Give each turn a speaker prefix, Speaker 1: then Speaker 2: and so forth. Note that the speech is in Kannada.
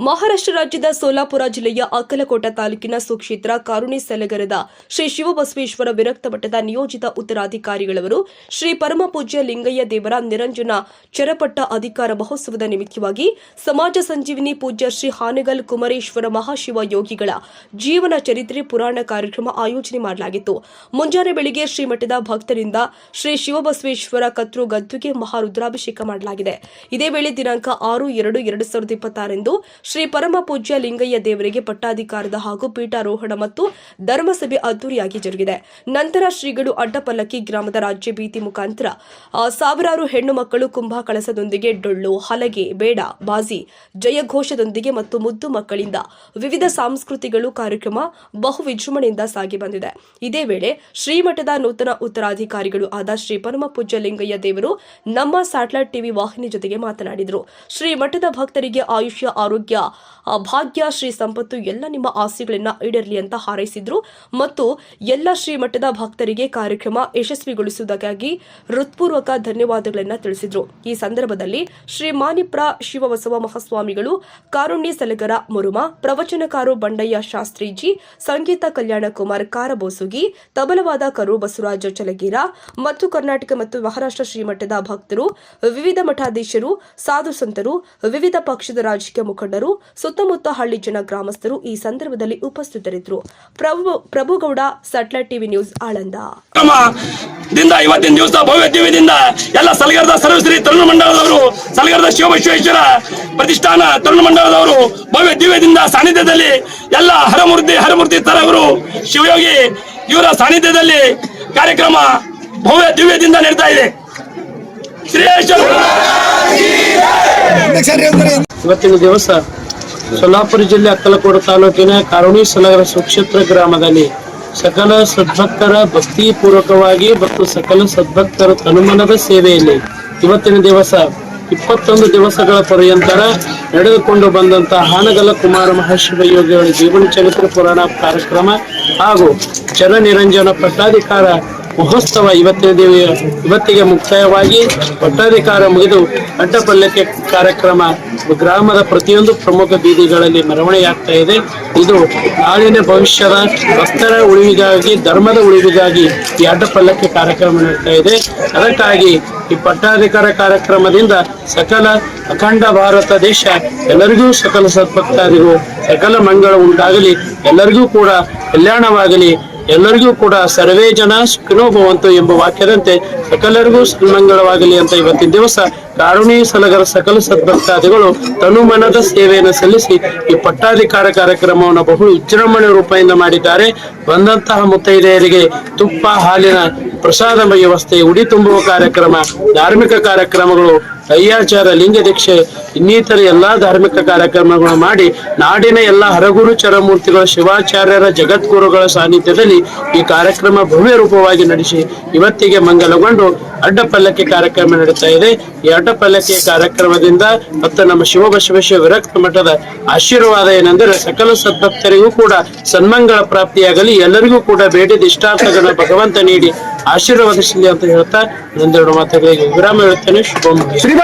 Speaker 1: ಮಹಾರಾಷ್ಟ್ರ ರಾಜ್ಯದ ಸೋಲಾಪುರ ಜಿಲ್ಲೆಯ ಅಕ್ಕಲಕೋಟ ತಾಲೂಕಿನ ಸುಕ್ಷೇತ್ರ ಕಾರುಣಿ ಸಲಗರದ ಶ್ರೀ ಶಿವಬಸವೇಶ್ವರ ವಿರಕ್ತ ಮಠದ ನಿಯೋಜಿತ ಉತ್ತರಾಧಿಕಾರಿಗಳವರು ಶ್ರೀ ಪರಮ ಪೂಜ್ಯ ಲಿಂಗಯ್ಯ ದೇವರ ನಿರಂಜನ ಚರಪಟ್ಟ ಅಧಿಕಾರ ಮಹೋತ್ಸವದ ನಿಮಿತ್ತವಾಗಿ ಸಮಾಜ ಸಂಜೀವಿನಿ ಪೂಜ್ಯ ಶ್ರೀ ಹಾನಗಲ್ ಕುಮರೇಶ್ವರ ಮಹಾಶಿವ ಯೋಗಿಗಳ ಜೀವನ ಚರಿತ್ರೆ ಪುರಾಣ ಕಾರ್ಯಕ್ರಮ ಆಯೋಜನೆ ಮಾಡಲಾಗಿತ್ತು. ಮುಂಜಾನೆ ಬೆಳಿಗ್ಗೆ ಶ್ರೀಮಠದ ಭಕ್ತರಿಂದ ಶ್ರೀ ಶಿವಬಸವೇಶ್ವರ ಕತ್ರು ಗದ್ದುಗೆ ಮಹಾರುದ್ರಾಭಿಷೇಕ ಮಾಡಲಾಗಿದೆ. ಇದೇ ವೇಳೆ ದಿನಾಂಕ ಆರು ಎರಡು ಎರಡು ಸಾವಿರದ ಇಪ್ಪತ್ತಾರರಂದು ಶ್ರೀ ಪರಮ ಪೂಜ್ಯ ಲಿಂಗಯ್ಯ ದೇವರಿಗೆ ಪಟ್ಟಾಧಿಕಾರದ ಹಾಗೂ ಪೀಠಾರೋಹಣ ಮತ್ತು ಧರ್ಮಸಭೆ ಅದ್ದೂರಿಯಾಗಿ ಜರುಗಿದೆ. ನಂತರ ಶ್ರೀಗಳು ಅಡ್ಡಪಲ್ಲಕ್ಕಿ ಗ್ರಾಮದ ರಾಜ್ಯ ಬೀದಿ ಮುಖಾಂತರ ಸಾವಿರಾರು ಹೆಣ್ಣು ಮಕ್ಕಳು ಕುಂಭ ಕಳಸದೊಂದಿಗೆ ಡೊಳ್ಳು, ಹಲಗೆ, ಬೇಡ, ಬಾಜಿ, ಜಯಘೋಷದೊಂದಿಗೆ ಮತ್ತು ಮುದ್ದು ಮಕ್ಕಳಿಂದ ವಿವಿಧ ಸಾಂಸ್ಕೃತಿಗಳು ಕಾರ್ಯಕ್ರಮ ಬಹು ವಿಜೃಂಭಣೆಯಿಂದ ಸಾಗಿ ಬಂದಿದೆ. ಇದೇ ವೇಳೆ ಶ್ರೀಮಠದ ನೂತನ ಉತ್ತರಾಧಿಕಾರಿಗಳು ಆದ ಶ್ರೀ ಪರಮ ಪೂಜ್ಯ ಲಿಂಗಯ್ಯ ದೇವರು ನಮ್ಮ ಸ್ಯಾಟಲೈಟ್ ಟಿವಿ ವಾಹಿನಿ ಜೊತೆಗೆ ಮಾತನಾಡಿದರು. ಶ್ರೀ ಮಠದ ಭಕ್ತರಿಗೆ ಆಯುಷ್ಯ, ಆರೋಗ್ಯ ಭಾಗ್ಯ ಶ್ರೀ ಸಂಪತ್ತು ಎಲ್ಲ ನಿಮ್ಮ ಆಸೆಗಳನ್ನ ಈಡೇರಲಿ ಅಂತ ಹಾರೈಸಿದ್ರು. ಮತ್ತು ಎಲ್ಲ ಶ್ರೀಮಠದ ಭಕ್ತರಿಗೆ ಕಾರ್ಯಕ್ರಮ ಯಶಸ್ವಿಗೊಳಿಸುವುದಕ್ಕಾಗಿ ಹೃತ್ಪೂರ್ವಕ ಧನ್ಯವಾದಗಳನ್ನು ತಿಳಿಸಿದ್ರು. ಈ ಸಂದರ್ಭದಲ್ಲಿ ಶ್ರೀ ಮಾನಿಪ್ರ ಶಿವಬಸವ ಮಹಾಸ್ವಾಮಿಗಳು, ಕಾರುಣ್ಯ ಸಲಗರ ಮುರುಮ, ಪ್ರವಚನಕಾರು ಬಂಡಯ್ಯ ಶಾಸ್ತ್ರೀಜಿ, ಸಂಗೀತ ಕಲ್ಯಾಣ ಕುಮಾರ್ ಕಾರಬೋಸುಗಿ, ತಬಲವಾದ ಕರು ಬಸವರಾಜ ಚಲಗೀರ ಮತ್ತು ಕರ್ನಾಟಕ ಮತ್ತು ಮಹಾರಾಷ್ಟ್ರ ಶ್ರೀಮಠದ ಭಕ್ತರು, ವಿವಿಧ ಮಠಾಧೀಶರು ಸಾಧು ಸಂತರು ವಿವಿಧ ಪಕ್ಷದ ರಾಜಕೀಯ ಮುಖಂಡರು ಸುತ್ತಮುತ್ತ ಹಳ್ಳಿ ಜನ ಗ್ರಾಮಸ್ಥರು ಈ ಸಂದರ್ಭದಲ್ಲಿ ಉಪಸ್ಥಿತರಿದ್ದರು. Prabhu Prabhugowda satellite TV news, Aland.
Speaker 2: ಇವತ್ತಿನ ದಿವಸ ಭವ್ಯ ದಿವ್ಯದಿಂದ ಎಲ್ಲ ಸಲಗರದ ಸರ್ವಶ್ರೀ ತರುಣ ಮಂಡಲದವರು, ಸಲಗರದ ಶಿವಬಸವೇಶ್ವರ ಪ್ರತಿಷ್ಠಾನ ತರುಣ ಮಂಡಲದವರು ಭವ್ಯ ದಿವ್ಯದಿಂದ ಸಾನ್ನಿಧ್ಯದಲ್ಲಿ ಎಲ್ಲ ಹರಮೂರ್ತಿ ಹರಮೂರ್ತಿ ತರವರು ಶಿವಯೋಗಿ ಇವರ ಸಾನ್ನಿಧ್ಯದಲ್ಲಿ ಕಾರ್ಯಕ್ರಮ ಭವ್ಯ ದಿವ್ಯದಿಂದ ನಡೀತಾ ಇದೆ. ಶ್ರೀ
Speaker 3: ಇವತ್ತಿನ ದಿವಸ ಸೊಲ್ಲಾಪುರ ಜಿಲ್ಲೆ ಅಕ್ಕಲಕೋಡು ತಾಲೂಕಿನ ಕಾರುಣಿ ಸಲಗರ ಸುಕ್ಷೇತ್ರ ಗ್ರಾಮದಲ್ಲಿ ಸಕಲ ಸದ್ಭಕ್ತರ ಭಕ್ತಿ ಪೂರ್ವಕವಾಗಿ ಮತ್ತು ಸಕಲ ಸದ್ಭಕ್ತರ ತನುಮನದ ಸೇವೆಯಲ್ಲಿ ಇವತ್ತಿನ ದಿವಸ ಇಪ್ಪತ್ತೊಂದು ದಿವಸಗಳ ಪರ್ಯಂತರ ನಡೆದುಕೊಂಡು ಬಂದಂತ ಹಾನಗಲ ಕುಮಾರ ಮಹರ್ಷಿವ ಯೋಗಿಗಳ ಜೀವನ ಚರಿತ್ರೆ ಪುರಾಣ ಕಾರ್ಯಕ್ರಮ ಹಾಗೂ ಜನ ನಿರಂಜನ ಪಟ್ಟಾಧಿಕಾರ ಮಹೋತ್ಸವ ಇವತ್ತಿನ ದಿವ ಇವತ್ತಿಗೆ ಮುಕ್ತಾಯವಾಗಿ ಪಟ್ಟಾಧಿಕಾರ ಮುಗಿದು ಅಡ್ಡಪಲ್ಲಕ್ಕೆ ಕಾರ್ಯಕ್ರಮ ಗ್ರಾಮದ ಪ್ರತಿಯೊಂದು ಪ್ರಮುಖ ಬೀದಿಗಳಲ್ಲಿ ಮೆರವಣಿಗೆಯಾಗ್ತಾ ಇದೆ. ಇದು ನಾಳಿನ ಭವಿಷ್ಯದ ಭಕ್ತರ ಉಳಿವಿಗಾಗಿ, ಧರ್ಮದ ಉಳಿವಿಗಾಗಿ ಈ ಅಡ್ಡಪಲ್ಲಕ್ಕೆ ಕಾರ್ಯಕ್ರಮ ನಡೀತಾ ಇದೆ. ಅದಕ್ಕಾಗಿ ಈ ಪಟ್ಟಾಧಿಕಾರ ಕಾರ್ಯಕ್ರಮದಿಂದ ಸಕಲ ಅಖಂಡ ಭಾರತ ದೇಶ ಎಲ್ಲರಿಗೂ ಸಕಲ ಸದ್ಭಕ್ತಾದಿಗೂ ಸಕಲ ಮಂಗಳ ಉಂಟಾಗಲಿ. ಎಲ್ಲರಿಗೂ ಕೂಡ ಕಲ್ಯಾಣವಾಗಲಿ. ಎಲ್ಲರಿಗೂ ಕೂಡ ಸರ್ವೇ ಜನ ಸುಖಿನೋ ಭವಂತು ಎಂಬ ವಾಕ್ಯದಂತೆ ಸಕಲರಿಗೂ ಸನ್ಮಂಗಳವಾಗಲಿ ಅಂತ ಇವತ್ತಿನ ದಿವಸ ಕಾರುಣಿ ಸಲಗರ ಸಕಲ ಸದ್ಭಕ್ತಾದಿಗಳು ತನುಮನದ ಸೇವೆಯನ್ನು ಸಲ್ಲಿಸಿ ಈ ಪಟ್ಟಾಧಿಕಾರ ಕಾರ್ಯಕ್ರಮವನ್ನು ಬಹು ವಿಜೃಂಭಣೆ ರೂಪದಿಂದ ಮಾಡಿದ್ದಾರೆ. ಬಂದಂತಹ ಮುತ್ತೈದೆಯರಿಗೆ ತುಪ್ಪ, ಹಾಲಿನ ಪ್ರಸಾದ ವ್ಯವಸ್ಥೆ, ಉಡಿ ತುಂಬುವ ಕಾರ್ಯಕ್ರಮ, ಧಾರ್ಮಿಕ ಕಾರ್ಯಕ್ರಮಗಳು, ಅಯ್ಯಾಚಾರ ಲಿಂಗ ದೀಕ್ಷೆ ಇನ್ನಿತರ ಎಲ್ಲಾ ಧಾರ್ಮಿಕ ಕಾರ್ಯಕ್ರಮಗಳು ಮಾಡಿ ನಾಡಿನ ಎಲ್ಲ ಹರಗುರು ಚರಮೂರ್ತಿಗಳ, ಶಿವಾಚಾರ್ಯರ, ಜಗದ್ಗುರುಗಳ ಸಾನ್ನಿಧ್ಯದಲ್ಲಿ ಈ ಕಾರ್ಯಕ್ರಮ ಭವ್ಯ ರೂಪವಾಗಿ ನಡೆಸಿ ಇವತ್ತಿಗೆ ಮಂಗಲಗೊಂಡು ಅಡ್ಡಪಲ್ಲಕ್ಕಿ ಕಾರ್ಯಕ್ರಮ ನಡೀತಾ ಇದೆ. ಈ ಅಡ್ಡಪಲ್ಲಕ್ಕಿ ಕಾರ್ಯಕ್ರಮದಿಂದ ಮತ್ತು ನಮ್ಮ ಶಿವಬಸವೇಶ್ವರ ವಿರಕ್ತ ಮಠದ ಆಶೀರ್ವಾದ ಏನಂದ್ರೆ ಸಕಲ ಸದ್ಭಕ್ತರಿಗೂ ಕೂಡ ಸನ್ಮಂಗಳ ಪ್ರಾಪ್ತಿಯಾಗಲಿ, ಎಲ್ಲರಿಗೂ ಕೂಡ ಬೇಡಿದ ಇಷ್ಟಾರ್ಥಗಳನ್ನ ಭಗವಂತ ನೀಡಿ ಆಶೀರ್ವಾದಿಸಲಿ ಅಂತ ಹೇಳ್ತಾ ಒಂದೆರಡು ಮಾತುಗಳಿಗೆ ವಿರಾಮ ಹೇಳ್ತೇನೆ. ಶುಭ